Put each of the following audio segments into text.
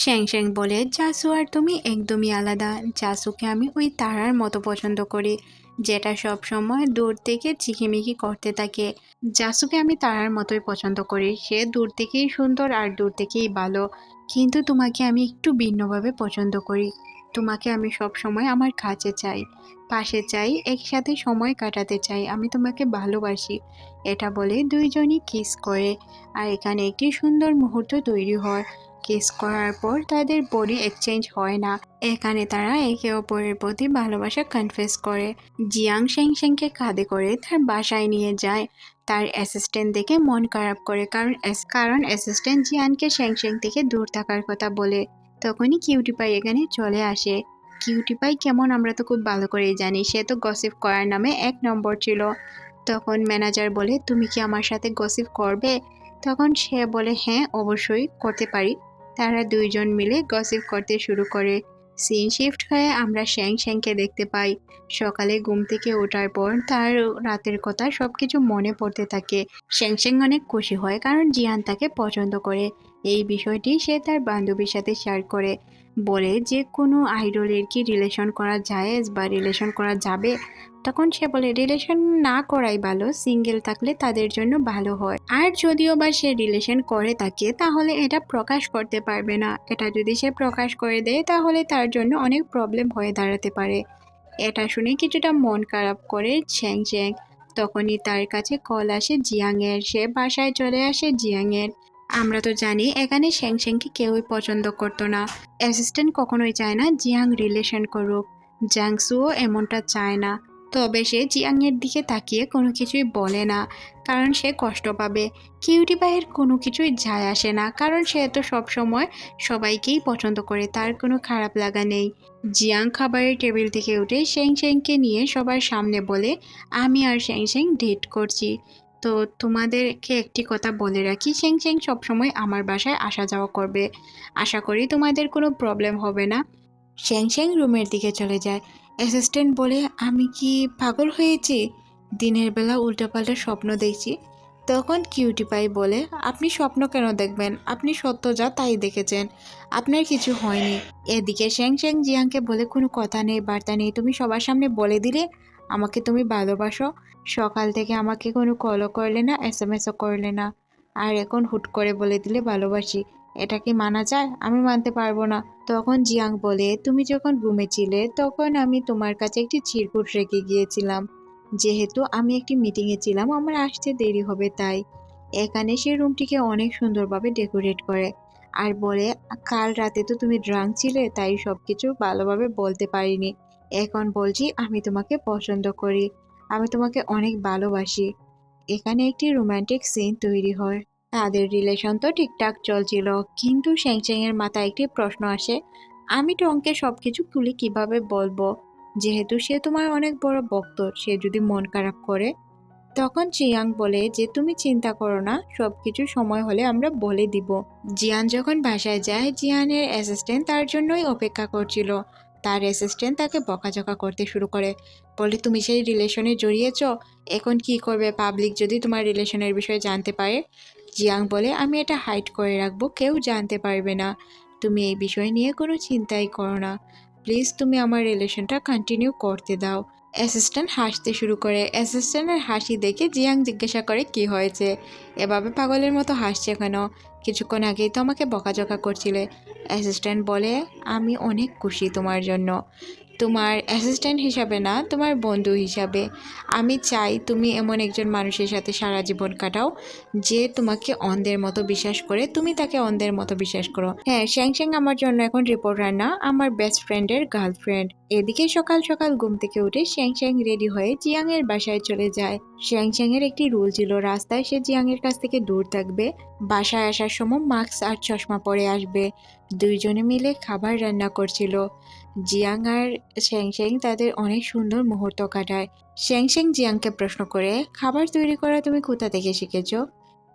শ্যাং শ্যাং বলে জাসু আর তুমি একদমই আলাদা। জাসুকে আমি ওই তারার মতো পছন্দ করি, যেটা সব সময় দূর থেকে চিকিমিকি করতে থাকে। জাসুকে আমি তারার মতোই পছন্দ করি। সে দূর থেকেই সুন্দর আর দূর থেকেই ভালো। কিন্তু তোমাকে আমি একটু ভিন্নভাবে পছন্দ করি। তোমাকে আমি সব সময় আমার কাছে চাই, পাশে চাই, একসাথে সময় কাটাতে চাই। আমি তোমাকে ভালোবাসি। এটা বলে দুইজনই কিস করে। আর এখানে একটি সুন্দর মুহূর্ত তৈরি হয়। কিস করার পর তাদের বডি এক্সচেঞ্জ হয় না। এখানে তারা একে অপরের প্রতি ভালোবাসা কনফেস করে। জিয়াং শেং শেংকে কাঁধে করে তার বাসায় নিয়ে যায়। তার অ্যাসিস্ট্যান্ট দেখে মন খারাপ করে কারণ কারণ অ্যাসিস্ট্যান্ট জিয়ানকে শেং শেং থেকে দূর থাকার কথা বলে। তখনই কিউটি পাই এখানে চলে আসে। কিউটি পাই কেমন আমরা তো খুব ভালো করেই জানি, সে তো গসিপ করার নামে এক নম্বর ছিল। তখন ম্যানেজার বলে, তুমি কি আমার সাথে গসিপ করবে? তখন সে বলে হ্যাঁ অবশ্যই করতে পারি। তারা দুইজন মিলে গসিপ করতে শুরু করে। সিন শিফট হয়ে আমরা শ্যাং শ্যাংকে দেখতে পাই। সকালে ঘুম থেকে ওঠার পর তার রাতের কথা সব কিছু মনে পড়তে থাকে। শ্যাং শ্যাং অনেক খুশি হয় কারণ জিয়ান তাকে পছন্দ করে। এই বিষয়টি সে তার বান্ধবীর সাথে শেয়ার করে। বলে যে কোনো আইডলের কি রিলেশন করা যায় বা রিলেশন করা যাবে? তখন সে বলে রিলেশন না করাই ভালো সিঙ্গেল থাকলে তাদের জন্য ভালো হয়। আর যদিও বা সে রিলেশন করে থাকে, তাহলে এটা প্রকাশ করতে পারবে না। এটা যদি সে প্রকাশ করে দেয়, তাহলে তার জন্য অনেক প্রবলেম হয়ে দাঁড়াতে পারে। এটা শুনে কিছুটা মন খারাপ করে চ্যাং চ্যাং। তখনই তার কাছে কল আসে জিয়াংয়ের। সে বাসায় চলে আসে জিয়াংয়ের। আমরা তো জানি এখানে শ্যাং শ্যাংকে কেউই পছন্দ করতো না। অ্যাসিস্ট্যান্ট কখনোই চায় না জিয়াং রিলেশন করুক। জাংসুও এমনটা চায় না। তবে সে জিয়াংয়ের দিকে তাকিয়ে কোনো কিছুই বলে না, কারণ সে কষ্ট পাবে। কিউটি পায়ের কোনো কিছুই যায় আসে না, কারণ সে তো সবসময় সবাইকেই পছন্দ করে, তার কোনো খারাপ লাগা নেই। জিয়াং খাবারের টেবিল থেকে উঠে শ্যাং শ্যাংকে নিয়ে সবার সামনে বলে, আমি আর শ্যাং শ্যাং ডেট করছি। তো তোমাদেরকে একটি কথা বলে রাখি শ্যাং শ্যাং সবসময় আমার বাসায় আসা যাওয়া করবে। আশা করি তোমাদের কোনো প্রবলেম হবে না। শ্যাং শ্যাং রুমের দিকে চলে যায়। অ্যাসিস্ট্যান্ট বলে, আমি কি পাগল হয়েছি? দিনের বেলা উল্টাপাল্টা স্বপ্ন দেখছি। তখন কিউটি পাই বলে, আপনি স্বপ্ন কেন দেখবেন? আপনি সত্য যা তাই দেখেছেন। আপনার কিছু হয়নি। এদিকে শ্যাং শ্যাং জিয়াংকে বলে, কোনো কথা নেই, বার্তা নেই। তুমি সবার সামনে বলে দিলে আমাকে তুমি ভালোবাসো সকাল থেকে আমাকে কোনো কলও করলে না এস এম এসও করলে না। আর এখন হুট করে বলে দিলে ভালোবাসি। এটা কি মানা যায়? আমি মানতে পারব না। তখন জিয়াং বলে, তুমি যখন ঘুমেছিলে তখন আমি তোমার কাছে একটি চিরকুট রেখে গিয়েছিলাম। যেহেতু আমি একটি মিটিংয়ে ছিলাম, আমার আসতে দেরি হবে তাই। এখানে সে রুমটিকে অনেক সুন্দরভাবে ডেকোরেট করে। আর বলে, কাল রাতে তো তুমি ড্রাঙ্ক ছিলে, তাই সব কিছু ভালোভাবে বলতে পারিনি। এখন বলছি আমি তোমাকে পছন্দ করি। আমি তোমাকে অনেক ভালোবাসি। এখানে একটি রোমান্টিক সিন তৈরি হয়। তাদের রিলেশন তো ঠিকঠাক চলছিল, কিন্তু শ্যাংচ্যাং এর মাথায় একটি প্রশ্ন আসে। আমি টঙ্কে সবকিছু খুলে কীভাবে বলব? যেহেতু সে তোমার অনেক বড় ভক্ত, সে যদি মন খারাপ করে। তখন চিয়াং বলে যে, তুমি চিন্তা করো না সব কিছু সময় হলে আমরা বলে দিব। জিয়ান যখন বাসায় যায়, জিয়ানের অ্যাসিস্ট্যান্ট তার জন্যই অপেক্ষা করছিল। তার অ্যাসিস্ট্যান্ট তাকে বকাঝকা করতে শুরু করে। বলে, তুমি সেই রিলেশনে জড়িয়েছ? এখন কি করবে পাবলিক যদি তোমার রিলেশনের বিষয়ে জানতে পারে? জিয়াং বলে, আমি এটা হাইড করে রাখব, কেউ জানতে পারবে না। তুমি এই বিষয় নিয়ে কোনো চিন্তাই করো না। প্লিজ তুমি আমার রিলেশনটা কন্টিনিউ করতে দাও। অ্যাসিস্ট্যান্ট হাসতে শুরু করে। অ্যাসিস্ট্যান্টের হাসি দেখে জিয়াং জিজ্ঞাসা করে, কি হয়েছে? এভাবে পাগলের মতো হাসছে কেন? কিছুক্ষণ আগেই তো আমাকে বকাঝকা করছিলে। অ্যাসিস্ট্যান্ট বলে, আমি অনেক খুশি তোমার জন্য। তোমার অ্যাসিস্ট্যান্ট হিসাবে না, তোমার বন্ধু হিসাবে। আমি চাই তুমি এমন একজন মানুষের সাথে সারা জীবন কাটাও, যে তোমাকে অন্ধের মতো বিশ্বাস করে। তুমি তাকে অন্ধের মতো বিশ্বাস করো। হ্যাঁ শ্যাং শ্যাং আমার জন্য এখন রিপোর্টার না আমার বেস্ট ফ্রেন্ডের গার্লফ্রেন্ড এদিকে সকাল সকাল ঘুম থেকে উঠে শ্যাং শ্যাং রেডি হয়ে জিয়াং এর বাসায় চলে যায়। শ্যাং শ্যাং এর একটি রুল ছিল, রাস্তায় সে জিয়াং এর কাছ থেকে দূর থাকবে। বাসায় আসার সময় মাস্ক আর চশমা পরে আসবে। দুইজনে মিলে খাবার রান্না করছিল। জিয়াং আর শ্যাং শ্যাং তাদের অনেক সুন্দর মুহূর্ত কাটায়। শ্যাং শ্যাং জিয়াংকে প্রশ্ন করে, খাবার তৈরি করা তুমি কোথা থেকে শিখেছ?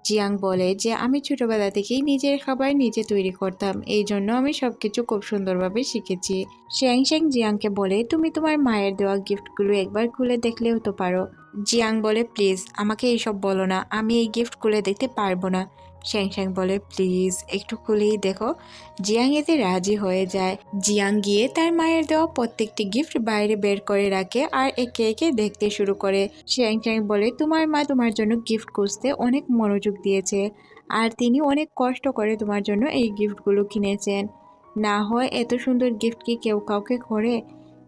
জিয়াং বলে যে, আমি ছোটবেলা থেকেই নিজের খাবার নিজে তৈরি করতাম। এই জন্য আমি সব কিছু খুব সুন্দরভাবে শিখেছি। শ্যাং শ্যাং জিয়াংকে বলে, তুমি তোমার মায়ের দেওয়া গিফটগুলো একবার খুলে দেখলেও তো পারো। জিয়াং বলে, প্লিজ, আমাকে এইসব বলো না। আমি এই গিফট খুলে দেখতে পারব না। শ্যাং শ্যাং বলে, প্লিজ, একটু খুলেই দেখো। জিয়াং এতে রাজি হয়ে যায়। জিয়াং গিয়ে তার মায়ের দেওয়া প্রত্যেকটি গিফট বাইরে বের করে রাখে আর একে একে দেখতে শুরু করে। শ্যাং শ্যাং বলে, তোমার মা তোমার জন্য গিফট খুঁজতে অনেক মনোযোগ দিয়েছে আর তিনি অনেক কষ্ট করে তোমার জন্য এই গিফটগুলো কিনেছেন। না হয় এত সুন্দর গিফট কি কেউ কাউকে করে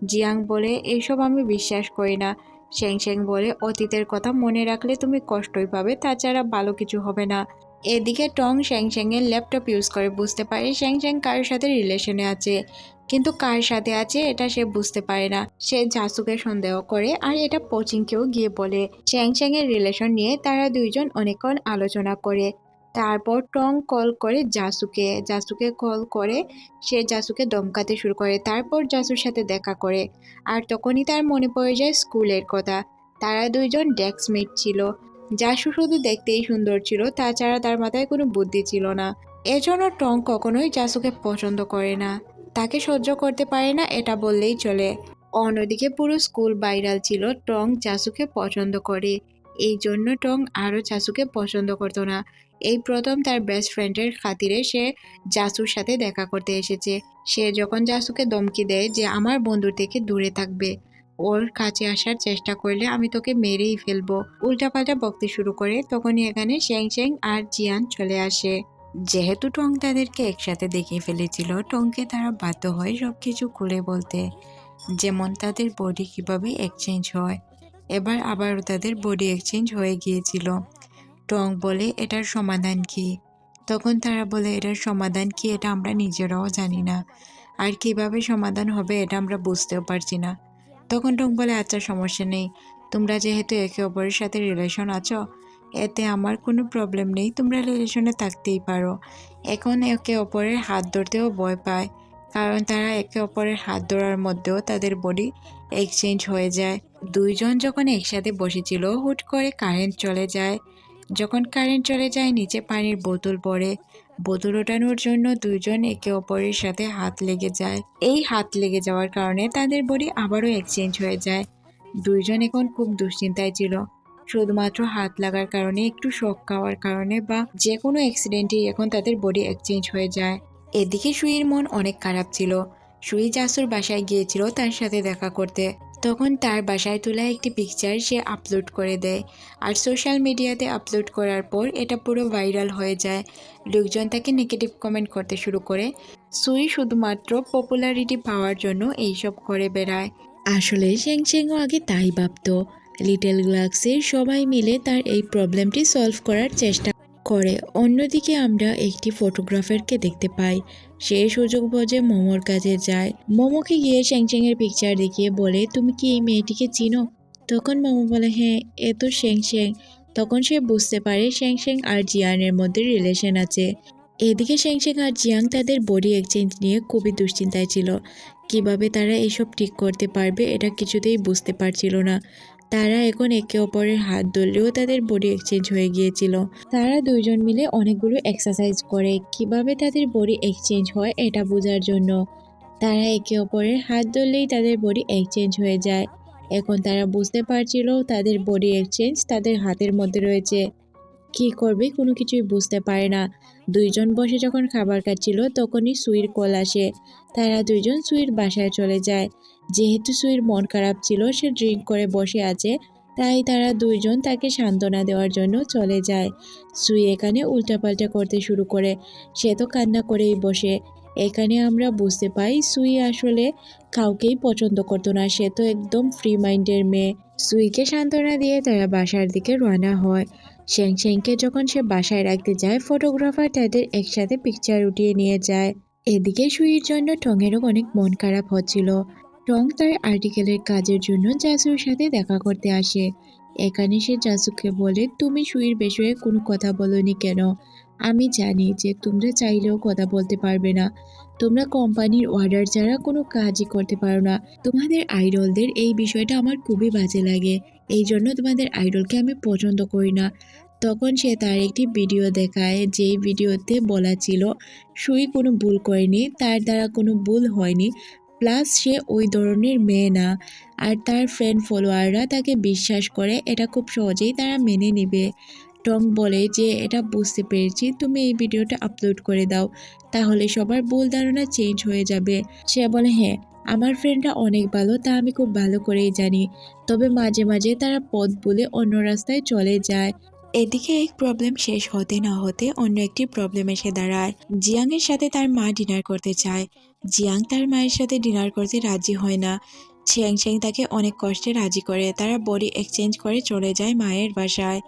জিয়াং বলে এইসব আমি বিশ্বাস করি না। শ্যাং শ্যাং বলে, অতীতের কথা মনে রাখলে তুমি কষ্টই পাবে, তাছাড়া ভালো কিছু হবে না। এদিকে টং শ্যাং শ্যাংয়ের ল্যাপটপ ইউজ করে বুঝতে পারে শ্যাং শ্যাং কার সাথে রিলেশনে আছে। কিন্তু কার সাথে আছে এটা সে বুঝতে পারে না। সে জাসুকে সন্দেহ করে আর এটা কোচিংকেও গিয়ে বলে। শ্যাং শ্যাংয়ের রিলেশন নিয়ে তারা দুইজন অনেকক্ষণ আলোচনা করে। তারপর টং কল করে জাসুকে। জাসুকে কল করে সে জাসুকে দমকাতে শুরু করে। তারপর জাসুর সাথে দেখা করে। আর তখনই তার মনে পড়ে যায় স্কুলের কথা। তারা দুইজন ডেস্কমেট ছিল। জাসু শুধু দেখতেই সুন্দর ছিল, তাছাড়া তার মাথায় কোনো বুদ্ধি ছিল না। এজন্য টং কখনোই জাসুকে পছন্দ করে না। তাকে সহ্য করতে পারে না, এটা বললেই চলে। অন্যদিকে পুরো স্কুল ভাইরাল ছিল, টং জাসুকে পছন্দ করে। এই জন্য টং আরও জাসুকে পছন্দ করতো না। এই প্রথম তার বেস্ট ফ্রেন্ডের খাতিরে সে জাসুর সাথে দেখা করতে এসেছে। সে যখন জাসুকে ধমকি দেয় যে, আমার বন্ধুর থেকে দূরে থাকবে। ওর কাছে আসার চেষ্টা করলে আমি তোকে মেরেই ফেলব। উল্টাপাল্টা বকতে শুরু করে তখনই এখানে শ্যাং শ্যাং আর জিয়ান চলে আসে। যেহেতু টং তাদেরকে একসাথে দেখে ফেলেছিল, টংকে তারা বাধ্য হয় সব কিছু খুলে বলতে যেমন তাদের বডি কীভাবে এক্সচেঞ্জ হয়। এবার আবারও তাদের বডি এক্সচেঞ্জ হয়ে গিয়েছিল। টং বলে, এটার সমাধান কি? তখন তারা বলে, এটার সমাধান কি? এটা আমরা নিজেরাও জানি না। আর কীভাবে সমাধান হবে এটা আমরা বুঝতেও পারছি না। তখন টং বলে আচ্ছা সমস্যা নেই। তোমরা যেহেতু একে অপরের সাথে রিলেশন আছো, এতে আমার কোনো প্রবলেম নেই। তোমরা রিলেশনে থাকতেই পারো। এখন একে অপরের হাত ধরতেও ভয় পায়, কারণ তারা একে অপরের হাত ধরার মধ্যেও তাদের বডি এক্সচেঞ্জ হয়ে যায়। দুইজন যখন একসাথে বসেছিল, হুট করে কারেন্ট চলে যায়। যখন কারেন্ট চলে যায়, নিচে পানির বোতল পড়ে। বোতল ওঠানোর জন্য দুইজন একে অপরের সাথে হাত লেগে যায়। এই হাত লেগে যাওয়ার কারণে তাদের বডি আবারও এক্সচেঞ্জ হয়ে যায়। দুইজন এখন খুব দুশ্চিন্তায় ছিল। শুধুমাত্র হাত লাগার কারণে, একটু শক খাওয়ার কারণে বা যে কোনো অ্যাক্সিডেন্টেই এখন তাদের বডি এক্সচেঞ্জ হয়ে যায়। এদিকে সুইর মন অনেক খারাপ ছিল। সুই জাসুর বাসায় গিয়েছিল তার সাথে দেখা করতে। তখন তার বাসায় তোলা একটি পিকচার সে আপলোড করে দেয়। আর সোশ্যাল মিডিয়াতে আপলোড করার পর এটা পুরো ভাইরাল হয়ে যায়। লোকজন তাকে নেগেটিভ কমেন্ট করতে শুরু করে। সুই শুধুমাত্র পপুলারিটি পাওয়ার জন্য এইসব করে বেড়ায়। আসলে শ্যাং শ্যাংও আগে তাই ভাবত। লিটল গ্লাক্সের সবাই মিলে তার এই প্রবলেমটি সলভ করার চেষ্টা করে, অন্যদিকে আমরা একটি ফটোগ্রাফারকে দেখতে পাই। সে সুযোগ বোঝে মোমোর কাছে যায়। মোমোকে গিয়ে শ্যাংশ্যাংয়ের পিকচার দেখিয়ে বলে, তুমি কি এই মেয়েটিকে চিনো? তখন মোমো বলে হ্যাঁ এ তো শ্যাংশ্যাং। তখন সে বুঝতে পারে শ্যাংশ্যাং আর জিয়ানের মধ্যে রিলেশন আছে। এদিকে শ্যাংশ্যাং আর জিয়াং তাদের বডি এক্সচেঞ্জ নিয়ে খুবই দুশ্চিন্তায় ছিল। কীভাবে তারা এসব ঠিক করতে পারবে এটা কিছুতেই বুঝতে পারছিল না। তারা এখন একে অপরের হাত ধরলেও তাদের বডি এক্সচেঞ্জ হয়ে গিয়েছিল। তারা দুইজন মিলে অনেকগুলো এক্সারসাইজ করে। কীভাবে তাদের বডি এক্সচেঞ্জ হয় এটা বোঝার জন্য। তারা একে অপরের হাত ধরলেই তাদের বডি এক্সচেঞ্জ হয়ে যায়। এখন তারা বুঝতে পারছিল তাদের বডি এক্সচেঞ্জ তাদের হাতের মধ্যে রয়েছে। কি করবে কোনো কিছুই বুঝতে পারে না। দুইজন বসে যখন খাবার খাচ্ছিল তখনই সুইর কল আসে। তারা দুইজন সুইর বাসায় চলে যায়। যেহেতু সুইর মন খারাপ ছিল, সে ড্রিঙ্ক করে বসে আছে, তাই তারা দুইজন তাকে সান্ত্বনা দেওয়ার জন্য চলে যায়। সুই এখানে উল্টাপাল্টা করতে শুরু করে। সে তো কান্না করেই বসে। এখানে আমরা বুঝতে পাই, সুই আসলে কাউকেই পছন্দ করতো না। সে তো একদম ফ্রি মাইন্ডের মেয়ে। সুইকে সান্ত্বনা দিয়ে তারা বাসার দিকে রওনা হয়। শ্যাং শ্যাংকে যখন সে বাসায় রাখতে যায় ফটোগ্রাফার তাদের একসাথে পিকচার উঠিয়ে নিয়ে যায়। এদিকে সুইয়ের জন্য টঙেরও অনেক মন খারাপ হচ্ছিল। টং তার আর্টিকেলের কাজের জন্য জাসুর সাথে দেখা করতে আসে। এখানে সে জাসুকে বলে, তুমি সুইর বিষয়ে কোনো কথা বলনি কেন? আমি জানি যে তোমরা চাইলেও কথা বলতে পারবে না। তোমরা কোম্পানির অর্ডার ছাড়া কোনো কাজই করতে পারো না। তোমাদের আইডলদের এই বিষয়টা আমার খুবই বাজে লাগে। এই জন্য তোমাদের আইডলকে আমি পছন্দ করি না। তখন সে তার একটি ভিডিও দেখায়, যেই ভিডিওতে বলা ছিল, সুই কোনো ভুল করেনি, তার দ্বারা কোনো ভুল হয়নি। প্লাস সে ওই ধরনের মেয়ে না। আর তার ফ্রেন্ড ফলোয়াররা তাকে বিশ্বাস করে, এটা খুব সহজেই তারা মেনে নেবে। টং বলে যে, এটা বুঝতে পেরেছি, তুমি এই ভিডিওটা আপলোড করে দাও, তাহলে সবার ভুল ধারণা চেঞ্জ হয়ে যাবে। সে বলে হ্যাঁ আমার ফ্রেন্ডরা অনেক ভালো, তা আমি খুব ভালো করেই জানি। তবে মাঝে মাঝে তারা পথ বলে অন্য রাস্তায় চলে যায়। এদিকে এক প্রবলেম শেষ হতে না হতে অন্য একটি প্রবলেম এসে দাঁড়ায়। জিয়াংয়ের সাথে তার মা ডিনার করতে চায়। জিয়াং তার মায়ের সাথে ডিনার করতে রাজি হয় না। ছিয়াং ছিয়াং তাকে অনেক কষ্টে রাজি করে। তারা বডি এক্সচেঞ্জ করে চলে যায় মায়ের বাসায়।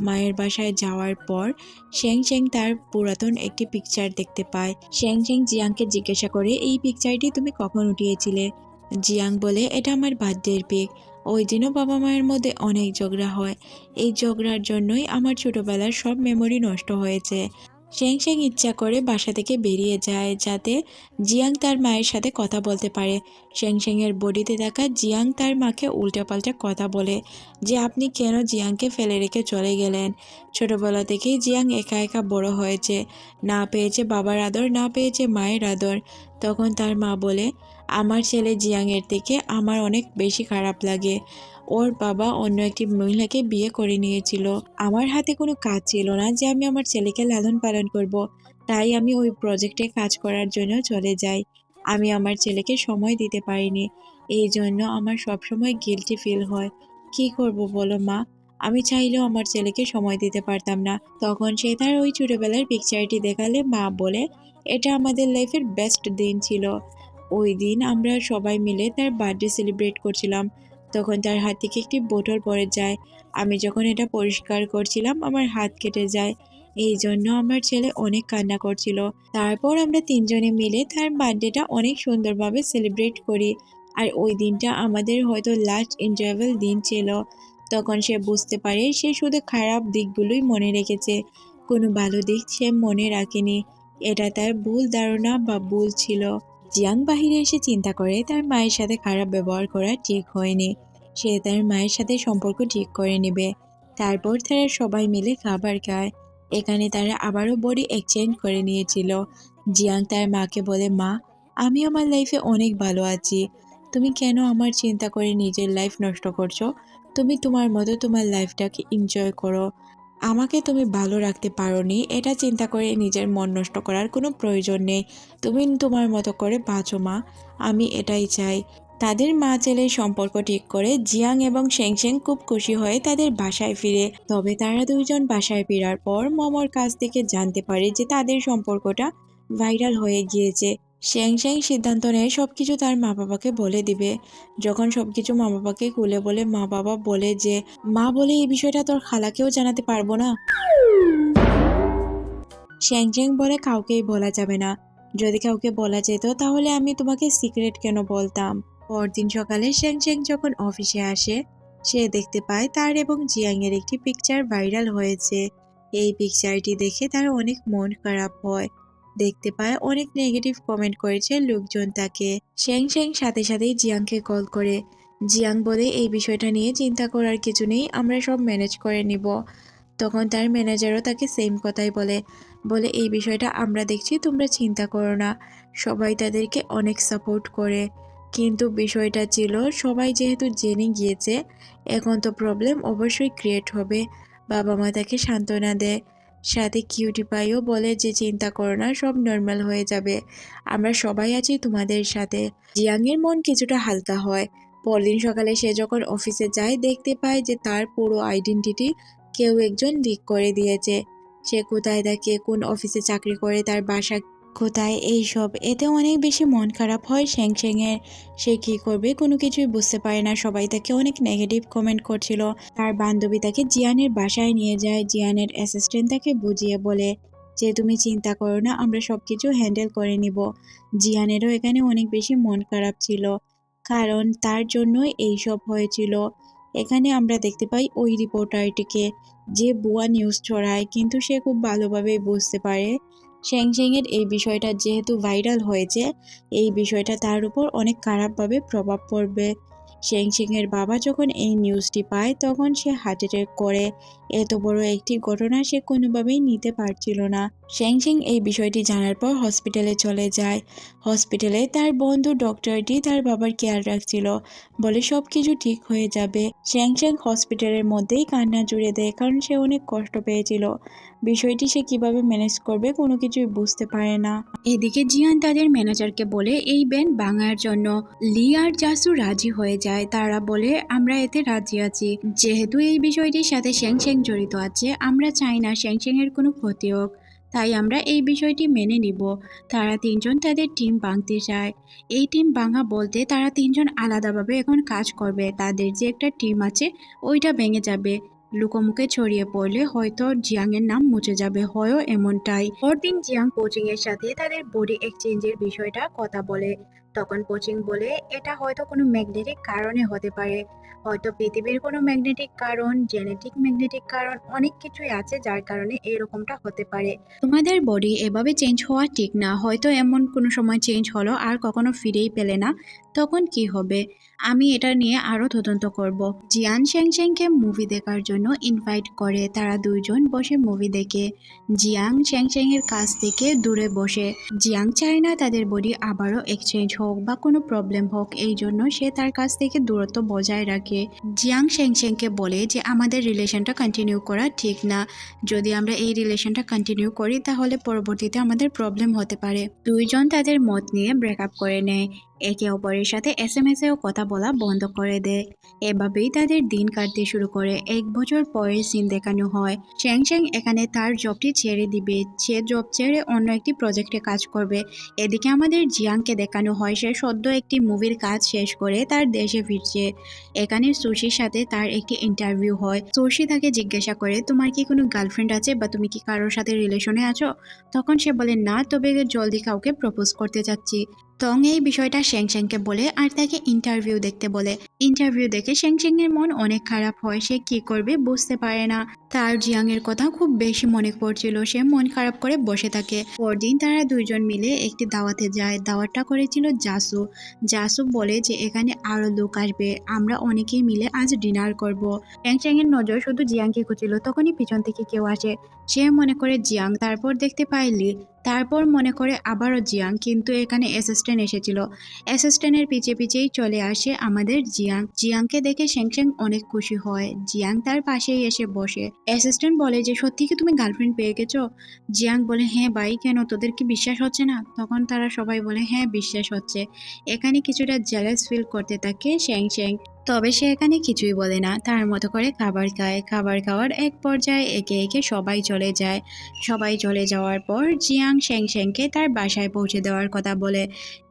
মায়ের বাসায় যাওয়ার পর শ্যাং চ্যাং তার পুরাতন একটি পিকচার দেখতে পায়। শ্যাং চ্যাং জিয়াংকে জিজ্ঞাসা করে, এই পিকচারটি তুমি কখন উঠিয়েছিলে? জিয়াং বলে, এটা আমার বার্থডের পিক ওই দিনও বাবা মায়ের মধ্যে অনেক ঝগড়া হয়। এই ঝগড়ার জন্যই আমার ছোটবেলার সব মেমোরি নষ্ট হয়েছে। শ্যাং শ্যাং ইচ্ছা করে বাসা থেকে বেরিয়ে যায় যাতে জিয়াং তার মায়ের সাথে কথা বলতে পারে। শ্যাং শ্যাংয়ের বডিতে থাকা জিয়াং তার মাকে উল্টাপাল্টা কথা বলে যে, আপনি কেন জিয়াংকে ফেলে রেখে চলে গেলেন? ছোটবেলা থেকেই জিয়াং একা একা বড় হয়েছে। না পেয়েছে বাবার আদর, না পেয়েছে মায়ের আদর। তখন তার মা বলে আমার ছেলে জিয়াংয়ের থেকে আমার অনেক বেশি খারাপ লাগে। ওর বাবা অন্য একটি মহিলাকে বিয়ে করে নিয়েছিল। আমার হাতে কোনো কাজ ছিল না যে আমি আমার ছেলেকে লালন পালন করব। তাই আমি ওই প্রজেক্টে কাজ করার জন্য চলে যাই। আমি আমার ছেলেকে সময় দিতে পারিনি। এই জন্য আমার সবসময় গিলটি ফিল হয়। কি করব বলো মা? আমি চাইলেও আমার ছেলেকে সময় দিতে পারতাম না। তখন সে তার ওই ছোটবেলার পিকচারটি দেখালে মা বলে, এটা আমাদের লাইফের বেস্ট দিন ছিল। ওই দিন আমরা সবাই মিলে তার বার্থডে সেলিব্রেট করছিলাম। তখন তার হাত থেকে একটি বোতল পড়ে যায়। আমি যখন এটা পরিষ্কার করছিলাম, আমার হাত কেটে যায়। এই জন্য আমার ছেলে অনেক কান্না করছিল। তারপর আমরা তিনজনে মিলে তার বার্থডেটা অনেক সুন্দরভাবে সেলিব্রেট করি। আর ওই দিনটা আমাদের হয়তো লাস্ট এনজয়েবল দিন ছিল। তখন সে বুঝতে পারে সে শুধু খারাপ দিকগুলোই মনে রেখেছে। কোনো ভালো দিক সে মনে রাখেনি। এটা তার ভুল ধারণা বা ভুল ছিল। জিয়াং বাহিরে এসে চিন্তা করে তার মায়ের সাথে খারাপ ব্যবহার করা ঠিক হয়নি। সে তার মায়ের সাথে সম্পর্ক ঠিক করে নেবে। তারপর তারা সবাই মিলে খাবার খায়। এখানে তারা আবারও বডি এক্সচেঞ্জ করে নিয়েছিল। জিয়াং তার মাকে বলে, মা, আমি আমার লাইফে অনেক ভালো আছি। তুমি কেন আমার চিন্তা করে নিজের লাইফ নষ্ট করছ? তুমি তোমার মতো তোমার লাইফটাকে এনজয় করো। আমাকে তুমি ভালো রাখতে পারোনি, এটা চিন্তা করে নিজের মন নষ্ট করার কোনো প্রয়োজন নেই। তুমি তোমার মতো করে বাঁচো, মা। আমি এটাই চাই। তাদের মা ছেলের সম্পর্ক ঠিক করে জিয়াং এবং শেং শেং খুব খুশি হয়ে তাদের বাসায় ফিরে। তবে তারা দুইজন বাসায় ফেরার পর মমর কাছ থেকে জানতে পারে যে তাদের সম্পর্কটা ভাইরাল হয়ে গিয়েছে। শেং শেং সিদ্ধান্ত নেয়, সবকিছু তার মা বাবাকে বলে দিবে। যখন সবকিছু মা বাবাকে খুলে বলে মা বাবা বলে যে, মা বলে এই বিষয়টা তোর খালাকেও জানাতে পারব না? শ্যাং চ্যাং বলে, কাউকেই বলা যাবে না। যদি কাউকে বলা যেত, তাহলে আমি তোমাকে সিক্রেট কেন বলতাম? পরদিন সকালে শ্যাং চ্যাং যখন অফিসে আসে, সে দেখতে পায় তার এবং জিয়াং এর একটি পিকচার ভাইরাল হয়েছে। এই পিকচারটি দেখে তার অনেক মন খারাপ হয়। দেখতে পায় অনেক নেগেটিভ কমেন্ট করেছে লোকজন তাকে। শ্যাং শ্যাং সাথে সাথেই জিয়াংকে কল করে। জিয়াং বলে, এই বিষয়টা নিয়ে চিন্তা করার কিছু নেই, আমরা সব ম্যানেজ করে নিব। তখন তার ম্যানেজারও তাকে সেম কথাই বলে বলে, এই বিষয়টা আমরা দেখছি, তোমরা চিন্তা করো না। সবাই তাদেরকে অনেক সাপোর্ট করে। কিন্তু বিষয়টা ছিল, সবাই যেহেতু জেনে গিয়েছে, এখন তো প্রবলেম অবশ্যই ক্রিয়েট হবে। বাবা মা তাকে সান্ত্বনা দেয়। সাথে কিউটি পাইও বলে যে চিন্তা করো না, সব নর্মাল হয়ে যাবে। আমরা সবাই আছি তোমাদের সাথে। জিয়াংয়ের মন কিছুটা হালকা হয়। পরদিন সকালে সে যখন অফিসে যায়, দেখতে পায় যে তার পুরো আইডেন্টিটি কেউ একজন লিক করে দিয়েছে। সে কোথায় থাকে কোন অফিসে চাকরি করে, তার বাসা কোথায় এইসব, এতে অনেক বেশি মন খারাপ হয় শ্যাং শ্যাংয়ের সে কী করবে কোনো কিছুই বুঝতে পারে না। সবাই তাকে অনেক নেগেটিভ কমেন্ট করছিল। তার বান্ধবী তাকে জিয়ানের বাসায় নিয়ে যায়। জিয়ানের অ্যাসিস্ট্যান্ট তাকে বুঝিয়ে বলে যে, তুমি চিন্তা করো না, আমরা সব কিছু হ্যান্ডেল করে নিব। জিয়ানেরও এখানে অনেক বেশি মন খারাপ ছিল। কারণ তার জন্যই এইসব হয়েছিল। এখানে আমরা দেখতে পাই ওই রিপোর্টারটিকে যে বুয়া নিউজ ছড়ায়, কিন্তু সে খুব ভালোভাবে বুঝতে পারে। শ্যাং শ্যাংয়ের এই বিষয়টা যেহেতু ভাইরাল হয়েছে, এই বিষয়টা তার উপর অনেক খারাপভাবে প্রভাব পড়বে। শেং শেং এর বাবা যখন এই নিউজটি পায়, তখন সে হার্ট অ্যাটাক করে। এত বড় একটি ঘটনা সে কোনোভাবেই নিতে পারছিল না। শেং শেং এই বিষয়টি জানার পর হসপিটালে চলে যায়। হসপিটালে তার বন্ধু ডক্টরটি তার বাবার কেয়ার রাখছিল। বলে সব কিছু ঠিক হয়ে যাবে। শেং শেং হসপিটালের মধ্যেই কান্না জুড়ে দেয়, কারণ সে অনেক কষ্ট পেয়েছিল। বিষয়টি সে কীভাবে ম্যানেজ করবে কোনো কিছুই বুঝতে পারে না। এদিকে জিয়ান তাদের ম্যানেজারকে বলে, এই ব্যান্ড ভাঙার জন্য লি আর জাসু রাজি হয়ে যায়। তারা বলে, আমরা এতে রাজি আছি। যেহেতু এই বিষয়টির সাথে শ্যাং শ্যাং জড়িত আছে, আমরা চাই না শ্যাং শ্যাং এর কোনো ক্ষতি হোক। তাই আমরা এই বিষয়টি মেনে নিব। তারা তিনজন তাদের টিম ভাঙতে চায়। এই টিম ভাঙা বলতে তারা তিনজন আলাদাভাবে এখন কাজ করবে। তাদের যে একটা টিম আছে, ওইটা ভেঙে যাবে। লুকোমুখে ছড়িয়ে পড়লে হয়তো জিয়াং এর নাম মুছে যাবে। হয়ও এমনটাই। পরদিন জিয়াং কোচিং এর সাথে তাদের বডি এক্সচেঞ্জের বিষয়টা কথা বলে। তখন কোচিং বলে, এটা হয়তো কোনো ম্যাগনেটিক কারণে হতে পারে। হয়তো পৃথিবীর কোনো ম্যাগনেটিক কারণ, জেনেটিক ম্যাগনেটিক কারণ, অনেক কিছুই আছে যার কারণে এরকমটা হতে পারে। তোমাদের বডি এভাবে চেঞ্জ হওয়া ঠিক না। হয়তো এমন কোনো সময় চেঞ্জ হলো আর কখনো ফিরেই পেলে না। তখন কি হবে? আমি এটা নিয়ে আরও তদন্ত করব। জিয়ান শ্যাং শ্যাংকে মুভি দেখার জন্য ইনভাইট করে তারা দুইজন বসে মুভি দেখে। জিয়াং শ্যাং শ্যাং এর কাছ থেকে দূরে বসে। জিয়াং চায় না তাদের বডি আবারও এক্সচেঞ্জ হোক বা কোনো প্রবলেম হোক, এই জন্য সে তার কাছ থেকে দূরত্ব বজায় রাখে। জিয়াং শ্যাং শ্যাংকে বলে যে, আমাদের রিলেশনটা কন্টিনিউ করা ঠিক না। যদি আমরা এই রিলেশনটা কন্টিনিউ করি, তাহলে পরবর্তীতে আমাদের প্রবলেম হতে পারে। দুইজন তাদের মত নিয়ে ব্রেকআপ করে নেয়। একে অপরের সাথে এস এম এসেও কথা বলা বন্ধ করে দেয়। এভাবেই তাদের দিন কাটতে শুরু করে। এক বছর পরে সিন দেখানো হয়। শ্যাং শ্যাং এখানে তার জবটি ছেড়ে দিবে। সে জব ছেড়ে অন্য একটি প্রজেক্টে কাজ করবে। এদিকে আমাদের জিয়াংকে দেখানো হয়। সে সদ্য একটি মুভির কাজ শেষ করে তার দেশে ফিরছে। এখানে সুশির সাথে তার একটি ইন্টারভিউ হয়। সুশি তাকে জিজ্ঞাসা করে, তোমার কি কোনো গার্লফ্রেন্ড আছে বা তুমি কি কারোর সাথে রিলেশনে আছো? তখন সে বলে, না, তবে জলদি কাউকে প্রপোজ করতে চাচ্ছি তং এই বিষয়টা শ্যাং শ্যাংকে বলে আর তাকে ইন্টারভিউ দেখতে বলে। ইন্টারভিউ দেখে শ্যাং শ্যাং এর মন অনেক খারাপ হয়, সে কি করবে বুঝতে পারে না। তার জিয়াংয়ের কথা খুব বেশি মনে পড়ছিল। সে মন খারাপ করে বসে থাকে। পরদিন তারা দুইজন মিলে একটি দাওয়াতে যায়। দাওয়াতটা করেছিল জাসু। জাসু বলে যে, এখানে আরও লোক আসবে। আমরা অনেকেই মিলে আজ ডিনার করব। শ্যাং নজর শুধু জিয়াংকে খুঁজছিল। তখনই পিছন থেকে কেউ আসে। সে মনে করে, জিয়াং। তারপর দেখতে পায় লি। তারপর মনে করে আবারও জিয়াং। কিন্তু এখানে অ্যাসিস্ট্যান্ট এসেছিল। অ্যাসিস্ট্যান্টের পিছে পিছেই চলে আসে আমাদের জিয়াং। জিয়াংকে দেখে শ্যাংশ্যাং অনেক খুশি হয়। জিয়াং তার পাশেই এসে বসে। অ্যাসিস্ট্যান্ট বলে যে, সত্যি কি তুমি গার্লফ্রেন্ড পেয়ে গেছো? জিয়াং বলে হ্যাঁ ভাই, কেন? তোদের কি বিশ্বাস হচ্ছে না? তখন তারা সবাই বলে হ্যাঁ বিশ্বাস হচ্ছে। এখানে কিছুটা জেলাস ফিল করতে থাকে শ্যাং শ্যাং তবে সে এখানে কিছুই বলে না। তার মতো করে খাবার খায়। খাবার খাওয়ার এক পর্যায়ে একে একে সবাই চলে যায়। সবাই চলে যাওয়ার পর জিয়াং শ্যাং শ্যাংকে তার বাসায় পৌঁছে দেওয়ার কথা বলে।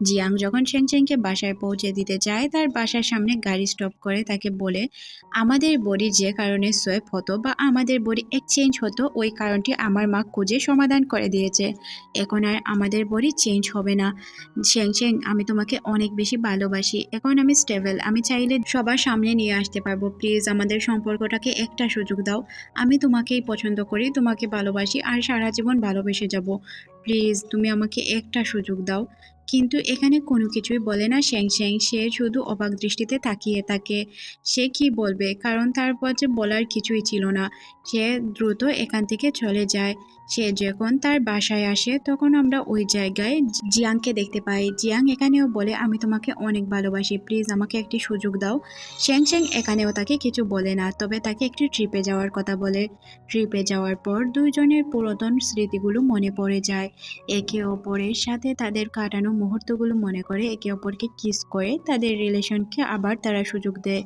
জিয়াং যখন শ্যাং শ্যাংকে বাসায় পৌঁছে দিতে চায়, তার বাসার সামনে গাড়ি স্টপ করে তাকে বলে, আমাদের বডি যে কারণে সোয়েপ হতো বা আমাদের বডি এক্সচেঞ্জ হতো, ওই কারণটি আমার মা খুঁজে সমাধান করে দিয়েছে। এখন আর আমাদের বডি চেঞ্জ হবে না। শ্যাং শ্যাং আমি তোমাকে অনেক বেশি ভালোবাসি। এখন আমি স্টেবল আমি চাইলে সবার সামনে নিয়ে আসতে পারব। প্লিজ, আমাদের সম্পর্কটাকে একটা সুযোগ দাও। আমি তোমাকেই পছন্দ করি, তোমাকে ভালোবাসি আর সারা জীবন ভালোবেসে যাব। প্লিজ, তুমি আমাকে একটা সুযোগ দাও। কিন্তু এখানে কোনো কিছুই বলে না শ্যাং শ্যাং। সে শুধু অবাক দৃষ্টিতে তাকিয়ে থাকে। সে কি বলবে? কারণ তারপর যে বলার কিছুই ছিল না। সে দ্রুত এখান থেকে চলে যায়। সে যখন তার বাসায় আসে, তখন আমরা ওই জায়গায় জিয়াংকে দেখতে পাই। জিয়াং এখানেও বলে, আমি তোমাকে অনেক ভালোবাসি। প্লিজ আমাকে একটি সুযোগ দাও। শ্যাং শ্যাং এখানেও তাকে কিছু বলে না, তবে তাকে একটি ট্রিপে যাওয়ার কথা বলে। ট্রিপে যাওয়ার পর দুইজনের পুরাতন স্মৃতিগুলো মনে পড়ে যায়। একে অপরের সাথে তাদের কাটানো মুহূর্তগুলো মনে করে, একে অপরকে কিস করে তাদের রিলেশনকে আবার তারা সুযোগ দেয়।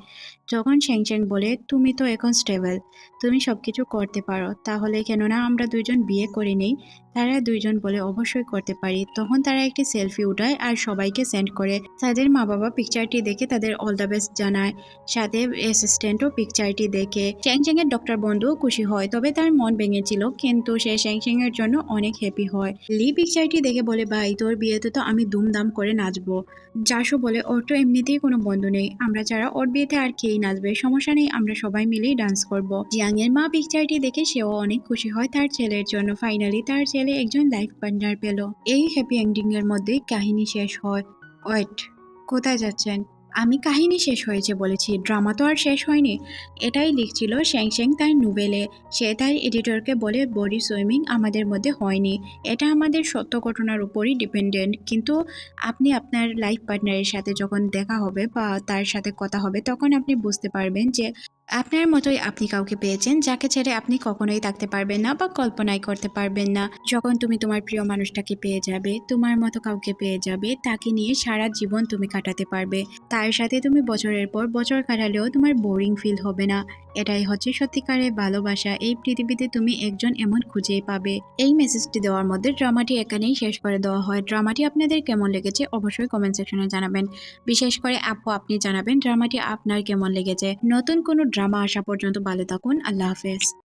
যখন শ্যাং শ্যাং বলে, তুমি তো এখন স্টেবল। তুমি সবকিছু করতে পারো। তাহলে কেননা আমরা দুইজন বিয়ে করে নেই। তারা দুইজন বলে অবশ্যই করতে পারি। তখন তারা একটি সেলফি উঠায় আর সবাইকে সেন্ড করে। তাদের মা বাবা পিকচারটি দেখে তাদের অল দ্য বেস্ট জানায়। সাথে অ্যাসিস্ট্যান্টও পিকচারটি দেখে। শ্যাং এর ডক্টর বন্ধুও খুশি হয়, তবে তার মন ভেঙেছিল, কিন্তু সে শ্যাং এর জন্য অনেক হ্যাপি হয়। লি পিকচারটি দেখে বলে, ভাই, তোর বিয়েতে তো আমি দুমদাম করে নাচবো। জাসু বলে, ওর তো এমনিতেই কোনো বন্ধু নেই। আমরা ছাড়া ওর বিয়েতে আর কেই নাচবে? সমস্যা নেই, আমরা সবাই মিলেই ডান্স করব। জিয়াং এর মা পিকচারটি দেখে সেও অনেক খুশি হয় তার ছেলের জন্য। ফাইনালি তার ছেলে একজন লাইফ পার্টনার পেল। এই হ্যাপি এন্ডিং এর মধ্যেই কাহিনী শেষ হয়। ওয়েট, কোথায় যাচ্ছেন? আমি কাহিনী শেষ হয়েছে বলেছি, ড্রামা তো আর শেষ হয়নি। এটাই লিখছিল শ্যাং শ্যাং তার নোভেলে সে তার এডিটরকে বলে বডি সুইমিং আমাদের মধ্যে হয়নি। এটা আমাদের সত্য ঘটনার উপরই ডিপেন্ডেন্ট কিন্তু আপনি আপনার লাইফ পার্টনারের সাথে যখন দেখা হবে বা তার সাথে কথা হবে, তখন আপনি বুঝতে পারবেন যে আপনার মতোই আপনি কাউকে পেয়েছেন যাকে ছেড়ে আপনি কখনোই থাকতে পারবেন না বা কল্পনাই করতে পারবেন না। যখন তুমি তোমার প্রিয় মানুষটাকে পেয়ে যাবে, তোমার মতো কাউকে পেয়ে যাবে, তাকে নিয়ে সারা জীবন তুমি কাটাতে পারবে। তার সাথে তুমি বছরের পর বছর কাটালেও তোমার বোরিং ফিল হবে না। এটাই হচ্ছে সত্যিকারের ভালোবাসা। এই পৃথিবীতে তুমি একজন এমন খুঁজেই পাবে। এই মেসেজটি দেওয়ার মধ্যে ড্রামাটি এখানেই শেষ করে দেওয়া হয়। ড্রামাটি আপনাদের কেমন লেগেছে অবশ্যই কমেন্ট সেকশনে জানাবেন। বিশেষ করে আপু, আপনি জানাবেন ড্রামাটি আপনার কেমন লেগেছে। নতুন কোনো ড্রামা আসা পর্যন্ত ভালো থাকুন। আল্লাহ হাফেজ।